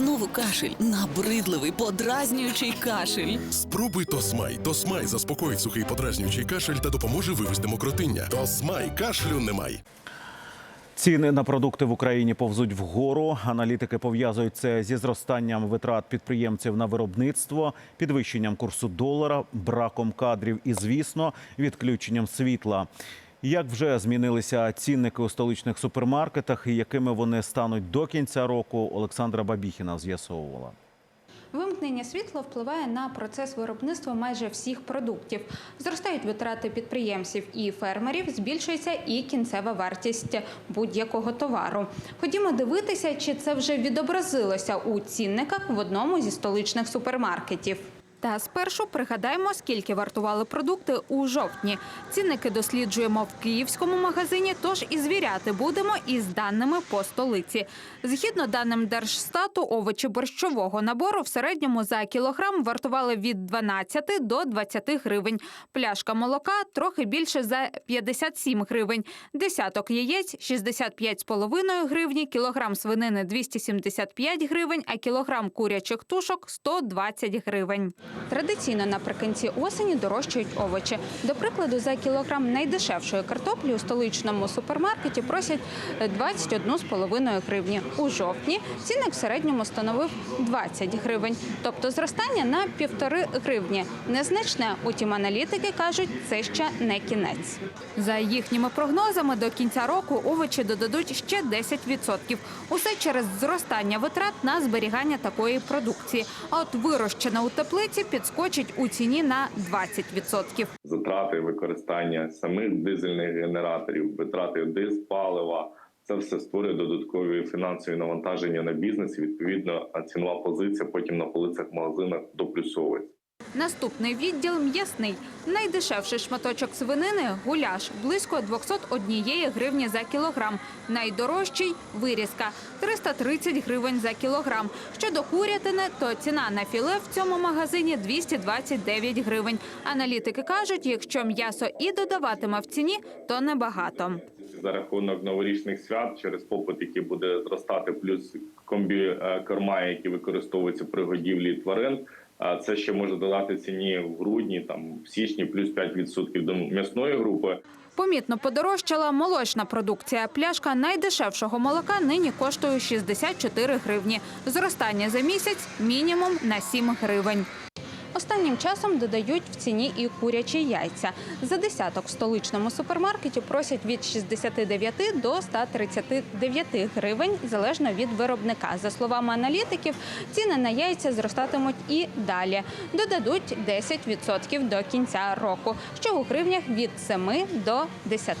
Знову кашель, набридливий, подразнюючий кашель. Спробуй Тосмай. Тосмай заспокоїть сухий подразнюючий кашель та допоможе вивести мокротиння. Тосмай кашлю немає. Ціни на продукти в Україні повзуть вгору. Аналітики пов'язують це зі зростанням витрат підприємців на виробництво, підвищенням курсу долара, браком кадрів і, звісно, відключенням світла. Як вже змінилися цінники у столичних супермаркетах і якими вони стануть до кінця року, Олександра Бабіхіна з'ясовувала. Вимкнення світла впливає на процес виробництва майже всіх продуктів. Зростають витрати підприємців і фермерів, збільшується і кінцева вартість будь-якого товару. Ходімо дивитися, чи це вже відобразилося у цінниках в одному зі столичних супермаркетів. Та спершу пригадаємо, скільки вартували продукти у жовтні. Цінники досліджуємо в київському магазині, тож і звіряти будемо із даними по столиці. Згідно даним Держстату, овочі борщового набору в середньому за кілограм вартували від 12 до 20 гривень. Пляшка молока трохи більше за 57 гривень. Десяток яєць 65,5 гривні, кілограм свинини 275 гривень, а кілограм курячих тушок 120 гривень. Традиційно наприкінці осені дорожчають овочі. До прикладу, за кілограм найдешевшої картоплі у столичному супермаркеті просять 21,5 гривні. У жовтні цінник в середньому становив 20 гривень, тобто зростання на півтори гривні. Незначне, утім, аналітики кажуть, це ще не кінець. За їхніми прогнозами, до кінця року овочі додадуть ще 10%. Усе через зростання витрат на зберігання такої продукції. А от вирощена у теплиці підскочить у ціні на 20%. затрати використання самих дизельних генераторів, витрати диспалива. Це все створює додаткові фінансові навантаження на бізнес. І, Відповідно, цінова позиція потім на полицях магазинах доплюсовується. Наступний відділ м'ясний. Найдешевший шматочок свинини гуляш близько 201 гривні за кілограм. Найдорожчий вирізка 330 гривень за кілограм. Щодо курятини, то ціна на філе в цьому магазині 229 гривень. Аналітики кажуть, якщо м'ясо і додаватиме в ціні, то небагато. За рахунок новорічних свят через попит, який буде зростати, плюс комбі е, корма, які використовуються при годівлі тварин. Це ще може додати ціні в грудні, там в січні, плюс 5% до м'ясної групи. Помітно подорожчала молочна продукція. Пляшка найдешевшого молока нині коштує 64 гривні. Зростання за місяць мінімум на 7 гривень. Останнім часом додають в ціні і курячі яйця. За десяток в столичному супермаркеті просять від 69 до 139 гривень, залежно від виробника. За словами аналітиків, ціни на яйця зростатимуть і далі. Додадуть 10% до кінця року, що у гривнях від 7 до 10.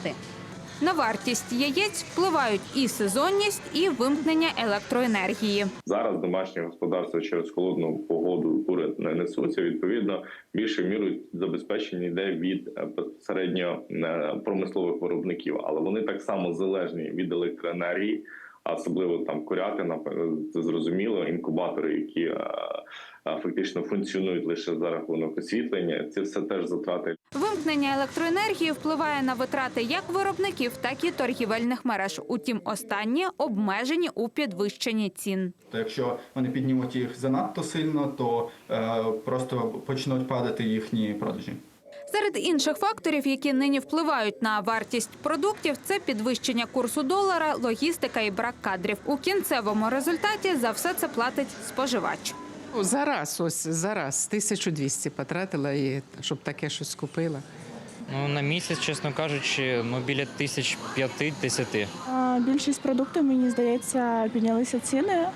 На вартість яєць впливають і сезонність, і вимкнення електроенергії. Зараз домашнє господарство через холодну погоду кури не несуться. Відповідно, більшою мірою забезпечення йде від е, безпосередньо е, промислових виробників, але вони так само залежні від електроенергії, особливо там курятина, е, це зрозуміло, інкубатори, які фактично функціонують лише за рахунок освітлення. Це все теж затрати Вимкнення електроенергії впливає на витрати як виробників, так і торгівельних мереж. Утім, останні обмежені у підвищенні цін. То якщо вони піднімуть їх занадто сильно, то е, просто почнуть падати їхні продажі. Серед інших факторів, які нині впливають на вартість продуктів, це підвищення курсу долара, логістика і брак кадрів. У кінцевому результаті за все це платить споживач. Ну, Зараз, ось зараз 1200 потратила і щоб таке щось купила. Ну, на місяць, чесно кажучи, ну біля тисяч п'яти-десяти. Більшість продуктів, мені здається, піднялися ціни,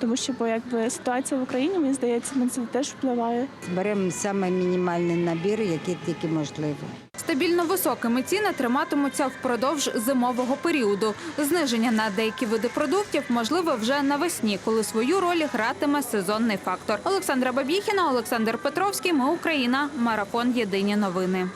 тому що бо, якби ситуація в Україні, мені здається, на це теж впливає. Беремо саме мінімальний набір, який тільки можливо. Стабільно високими ціни триматимуться впродовж зимового періоду. Зниження на деякі види продуктів можливе вже навесні, коли свою роль гратиме сезонний фактор. Олександра Бабіхіна, Олександр Петровський. Ми Україна. Марафон. Єдині новини.